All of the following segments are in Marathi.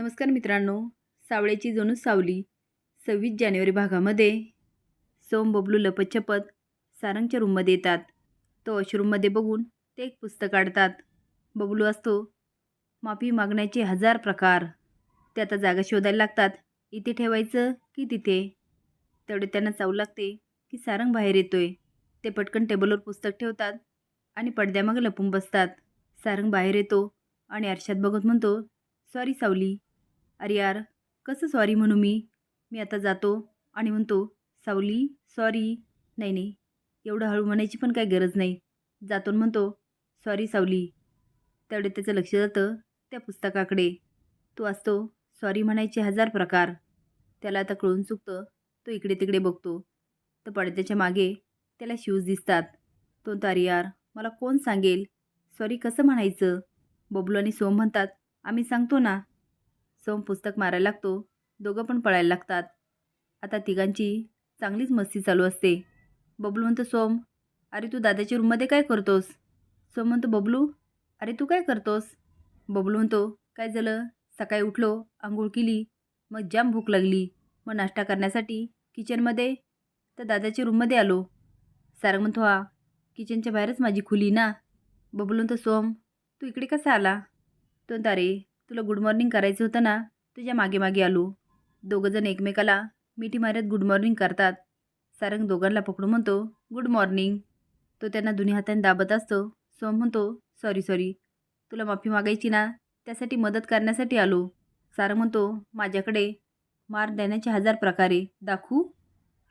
नमस्कार मित्रांनो सावळ्याची जणू सावली सव्वीस जानेवारी भागामध्ये. सोम बबलू लपतछपत सारंगच्या रूममध्ये येतात. तो वॉशरूममध्ये बघून ते एक पुस्तक काढतात. बबलू असतो माफी मागण्याचे हजार प्रकार. ते आता जागा शोधायला लागतात. इथे ठेवायचं की तिथे? तेवढे त्यांना चावू लागते की सारंग बाहेर येतोय. ते पटकन टेबलवर पुस्तक ठेवतात आणि पडद्यामागे लपून बसतात. सारंग बाहेर येतो आणि आरशात बघत म्हणतो सॉरी सावली अरे यार कसं सॉरी म्हणू मी? मी आता जातो आणि म्हणतो सावली सॉरी नाही नाही. एवढं हळू म्हणायची पण काही गरज नाही. जातो म्हणतो सॉरी सावली. तेवढे त्याचं लक्ष जातं त्या पुस्तकाकडे. तो असतो सॉरी म्हणायचे हजार प्रकार. त्याला आता कळून चुकतं तो इकडे तिकडे बघतो. तर पडद्याच्या मागे त्याला शूज दिसतात. तो म्हणतो, अरे यार मला कोण सांगेल? सॉरी कसं म्हणायचं? बबलू आणि सोम म्हणतात आम्ही सांगतो ना सोम पुस्तक मारायला लागतो. दोघं पण पळायला लागतात. आता तिघांची चांगलीच मस्ती चालू असते. बबलू म्हणतो सोम अरे तू दादाच्या रूममध्ये काय करतोस? सोम म्हणतो बबलू अरे तू काय करतोस? बबलू म्हणतो काय झालं? सकाळी उठलो आंघोळ केली मग जाम भूक लागली. मग नाश्ता करण्यासाठी किचनमध्ये तर दादाच्या रूममध्ये आलो. सारंग म्हणतो हा किचनच्या बाहेरच माझी खुली ना. बबलू म्हणतो सोम तू इकडे कसा आला? तो अरे तुला गुड मॉर्निंग करायचं होतं ना तुझ्या मागे मागे आलो. दोघंजण एकमेकाला मिठी मारत गुड मॉर्निंग करतात. सारंग दोघांना पकडून म्हणतो गुड मॉर्निंग तो त्यांना दोन्ही हाताने दाबत असतो. सोम म्हणतो सॉरी सॉरी तुला माफी मागायची ना त्यासाठी मदत करण्यासाठी आलो. सारंग म्हणतो माझ्याकडे मार देण्याचे हजार प्रकारे. दाखवू?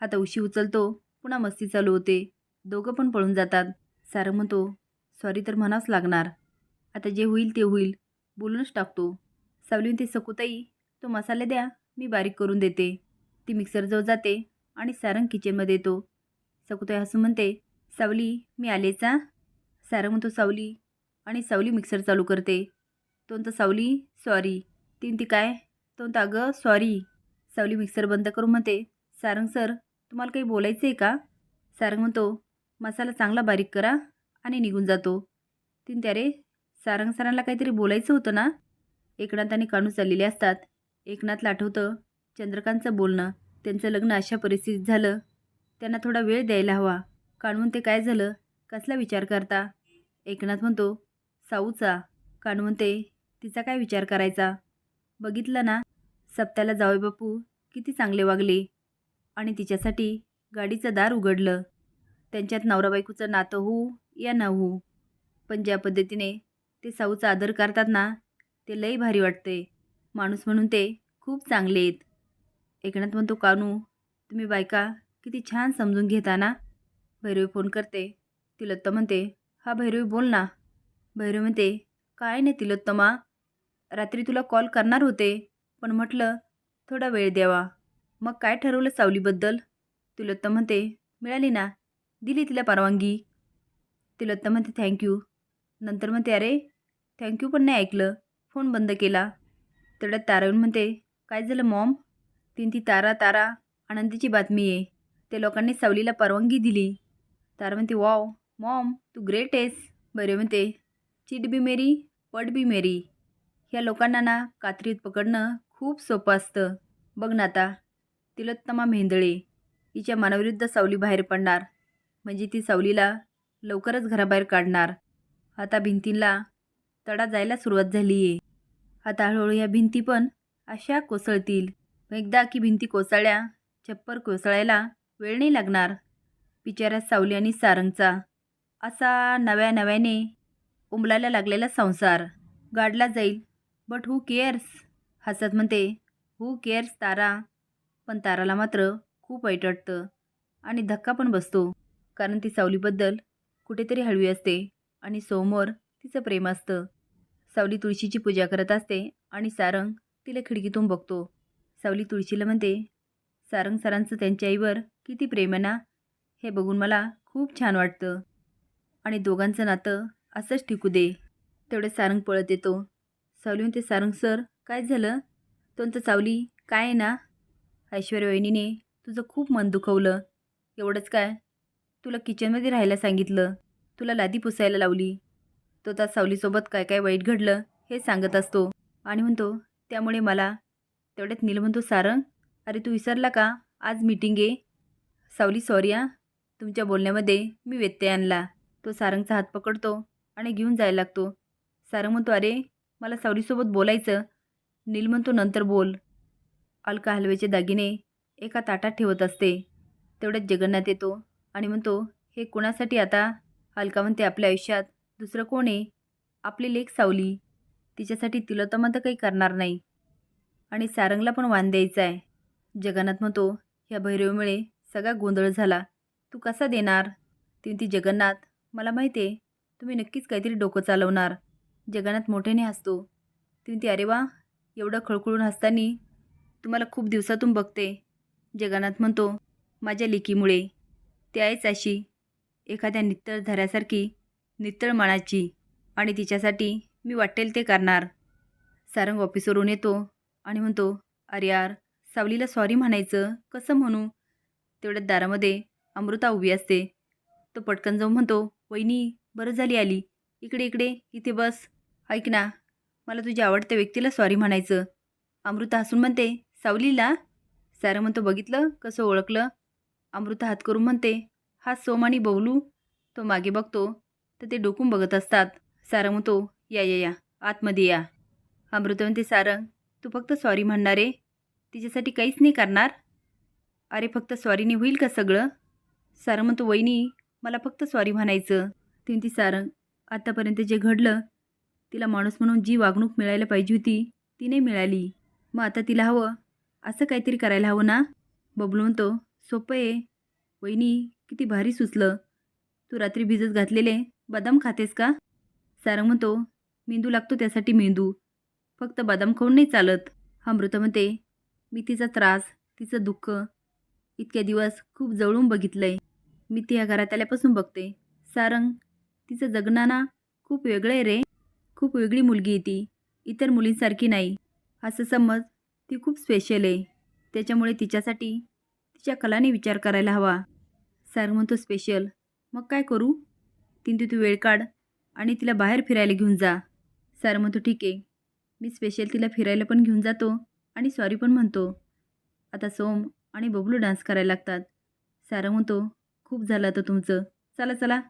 आता उशी उचलतो. पुन्हा मस्ती चालू होते. दोघं पण पळून जातात. सारंग म्हणतो सॉरी तर म्हणावंच लागणार. आता जे होईल ते होईल. बोलूनच टाकतो. सावलीन ते सकुताई तो मसाले द्या मी बारीक करून देते. ती मिक्सरजवळ जाते आणि सारंग किचनमध्ये येतो. सकुताई हसून म्हणते सावली मी आलेचा सारंग म्हणतो सावली आणि सावली मिक्सर चालू करते. तो म्हणतो सावली सॉरी ती ती काय? तो म्हणतो अगं सॉरी सावली मिक्सर बंद करून म्हणते सारंग सर तुम्हाला काही बोलायचं आहे का? सारंग म्हणतो मसाला चांगला बारीक करा आणि निघून जातो. तीन त्यारे सारंग सरांना काहीतरी बोलायचं होतं ना? एकनाथ आणि कानू चाललेले असतात. एकनाथला आठवतं चंद्रकांतचं बोलणं त्यांचं लग्न अशा परिस्थितीत झालं. त्यांना थोडा वेळ द्यायला हवा. कानवून ते काय झालं? कसला विचार करता? एकनाथ म्हणतो साऊचा. कानवून ते तिचा काय विचार करायचा? बघितलं ना? सप्त्याला जावे बापू किती चांगले वागले. आणि तिच्यासाठी गाडीचं दार उघडलं. त्यांच्यात नवरा बायकोचं नातं होऊ या न होऊ. पण ज्या पद्धतीने ते साऊचा आदर करतात ना ते लई भारी वाटते माणूस म्हणून ते खूप चांगले आहेत. एकनाथ म्हणतो कानू तुम्ही बायका किती छान समजून घेता ना. भैरवी फोन करते. तिलोत्तम म्हणते हा भैरवी बोल ना. भैरवी म्हणते काय नाही तिलोत्तमा रात्री तुला कॉल करणार होते पण म्हटलं थोडा वेळ द्यावा. मग काय ठरवलं सावलीबद्दल? तिलोत्तम म्हणते मिळाली ना. दिली तिला परवानगी. तिलोत्तम म्हणते थँक्यू. नंतर म्हणते अरे थँक्यू पण नाही ऐकलं. फोन बंद केला. तेवढ्यात तारा म्हणते काय झालं मॉम? तीन ती तारा तारा आनंदीची बातमी आहे ते लोकांनी सावलीला परवानगी दिली. तारा म्हणते वाव मॉम तू ग्रेट आहेस. बरे म्हणते चिट बी मेरी पट बी मेरी. ह्या लोकांना ना कात्रीत पकडणं खूप सोपं असतं. बघ ना आता तिलोत्तमा मेंदळे हिच्या मनाविरुद्ध सावली बाहेर पडणार. म्हणजे ती सावलीला लवकरच घराबाहेर काढणार. आता भिंतींला तडा जायला सुरुवात झाली आहे. आता हळूहळू या भिंती पण अशा कोसळतील. एकदा की भिंती कोसळल्या छप्पर कोसळायला वेळ नाही लागणार बिचाऱ्या सावली आणि सारंगचा. असा नव्या नव्याने उमलायला लागलेला संसार. गाडला जाईल. बट हू केअर्स हसत म्हणते. Who cares Tara? पण ताराला मात्र खूप वाईट वाटतं. आणि धक्का पण बसतो. कारण ती सावलीबद्दल कुठेतरी हळवी असते. आणि समोर तिचं प्रेम असतं. सावली तुळशीची पूजा करत असते आणि सारंग तिला खिडकीतून बघतो. सावली तुळशीला म्हणते सारंग सरांचं त्यांच्या आईवर किती प्रेम आहे ना? हे बघून मला खूप छान वाटतं. आणि दोघांचं नातं असंच टिकू दे. तेवढे सारंग पळत येतो. सावली म्हणते सारंग सर काय झालं? तो सावली काय आहे ना? ऐश्वर्या वहिनीने तुझं खूप मन दुखवलं. एवढंच काय? तुला किचनमध्ये राहायला सांगितलं. तुला लादी पुसायला लावली? तो त्या सावलीसोबत काय काय वाईट घडलं हे सांगत असतो. आणि म्हणतो त्यामुळे मला. तेवढ्यात नील म्हणतो सारंग अरे तू विसरला का? आज मीटिंग आहे. सावली सॉरी आ. तुमच्या बोलण्यामध्ये मी व्यत्यय आणला. तो सारंगचा हात पकडतो आणि घेऊन जायला लागतो. सारंग म्हणतो अरे मला सावलीसोबत बोलायचं. नील म्हणतो नंतर बोल. अलका हलव्याचे दागिने एका ताटात ठेवत असते. तेवढ्यात जगन्नाथ येतो आणि म्हणतो हे कोणासाठी आता? अलका म्हणते आपल्या आयुष्यात दुसरं कोण आहे? आपली लेख सावली. तिच्यासाठी तिला तर मग काही करणार नाही. आणि सारंगला पण वाण द्यायचा आहे. जगन्नाथ म्हणतो ह्या भैरवीमुळे सगळा गोंधळ झाला. तू कसा देणार? ती ती जगन्नाथ मला माहिती आहे तुम्ही नक्कीच काहीतरी डोकं चालवणार. जगन्नाथ मोठ्याने हसतो. ती ती अरे वा एवढं खळखळून हसताना तुम्हाला खूप दिवसातून बघते. जगन्नाथ म्हणतो माझ्या लेकीमुळे. ती आहेच अशी एखाद्या नितळ धऱ्यासारखी नित्तळ मनाची आणि तिच्यासाठी मी वाटेल ते करणार. सारंग ऑफिसवरून येतो आणि म्हणतो अरे यार सावलीला सॉरी म्हणायचं कसं म्हणू? तेवढ्यात दारामध्ये अमृता उभी असते. तो पटकन जाऊन म्हणतो वहिनी बरं झाली आली. इकडे इकडे इथे बस. ऐक ना मला तुझ्या आवडत्या व्यक्तीला सॉरी म्हणायचं. अमृता हसून म्हणते सावलीला? सारंग म्हणतो बघितलं कसं ओळखलं? अमृता हात करून म्हणते हा सोम आणि बबलू तो मागे बघतो तर ते डोकून बघत असतात. सारंग म्हणतो या या या आतमध्ये या. अमृत म्हणते सारंग तू फक्त सॉरी म्हणणार आहे? तिच्यासाठी काहीच नाही करणार? अरे फक्त सॉरीने होईल का सगळं? सारंग म्हणतो वहिनी मला फक्त सॉरी म्हणायचं. ती म्हणते सारंग आत्तापर्यंत जे घडलं तिला माणूस म्हणून जी वागणूक मिळायला पाहिजे होती ती नाही मिळाली. मग आता तिला हवं असं काहीतरी करायला हवं ना? बबलू म्हणतो सोपं आहे. वहिनी किती भारी सुचलं. तू रात्री भिजत घातलेले बदाम खातेस का? सारंग म्हणतो मेंदू लागतो त्यासाठी मेंदू. फक्त बदाम खाऊन नाही चालत. अमृता म्हणते मी तिचा त्रास तिचं दुःख इतक्या दिवस खूप जवळून बघितलं आहे मी ती ह्या घरात आल्यापासून बघते. सारंग तिचं जगणाना खूप वेगळं आहे रे. खूप वेगळी मुलगी आहे ती. इतर मुलींसारखी नाही. असं समज ती खूप स्पेशल आहे. त्याच्यामुळे तिच्यासाठी तिच्या कलाने विचार करायला हवा. सारंग म्हणतो स्पेशल मग काय करू? तीन तू वेळ काढ आणि तिला बाहेर फिरायला घेऊन जा. सारंग म्हणतो ठीक आहे. मी स्पेशल तिला फिरायला पण घेऊन जातो आणि सॉरी पण म्हणतो. आता सोम आणि बबलू डान्स करायला लागतात. सारंग म्हणतो खूप झालं आता तुमचं. चला चला.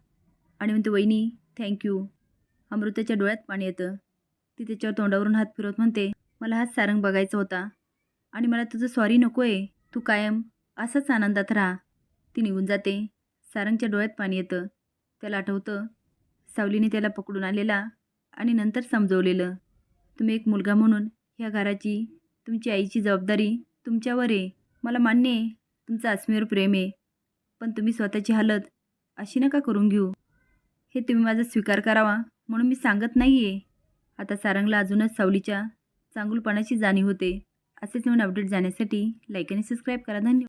आणि म्हणतो वहिनी थँक्यू अमृताच्या डोळ्यात पाणी येतं. ती त्याच्यावर तोंडावरून हात फिरवत म्हणते मला हाच सारंग बघायचा होता. आणि मला तुझं सॉरी नको आहे तू कायम असंच आनंदात राहा. ती निघून जाते. सारंगच्या डोळ्यात पाणी येतं. त्याला आठवतं सावलीने त्याला पकडून आलेला आणि नंतर समजवलेलं. तुम्ही एक मुलगा म्हणून ह्या घराची तुमची आईची जबाबदारी तुमच्यावर आहे. मला मान्य आहे तुमचं आसमीवर प्रेम आहे. पण तुम्ही स्वतःची हालत अशी नका करून घेऊ. हे तुम्ही माझा स्वीकार करावा म्हणून मी सांगत नाही आहे आता सारंगला अजूनच सावलीच्या चांगुलपणाची जाणीव होते. असेच नवीन अपडेट जाण्यासाठी लाईक आणि सबस्क्राईब करा. धन्यवाद.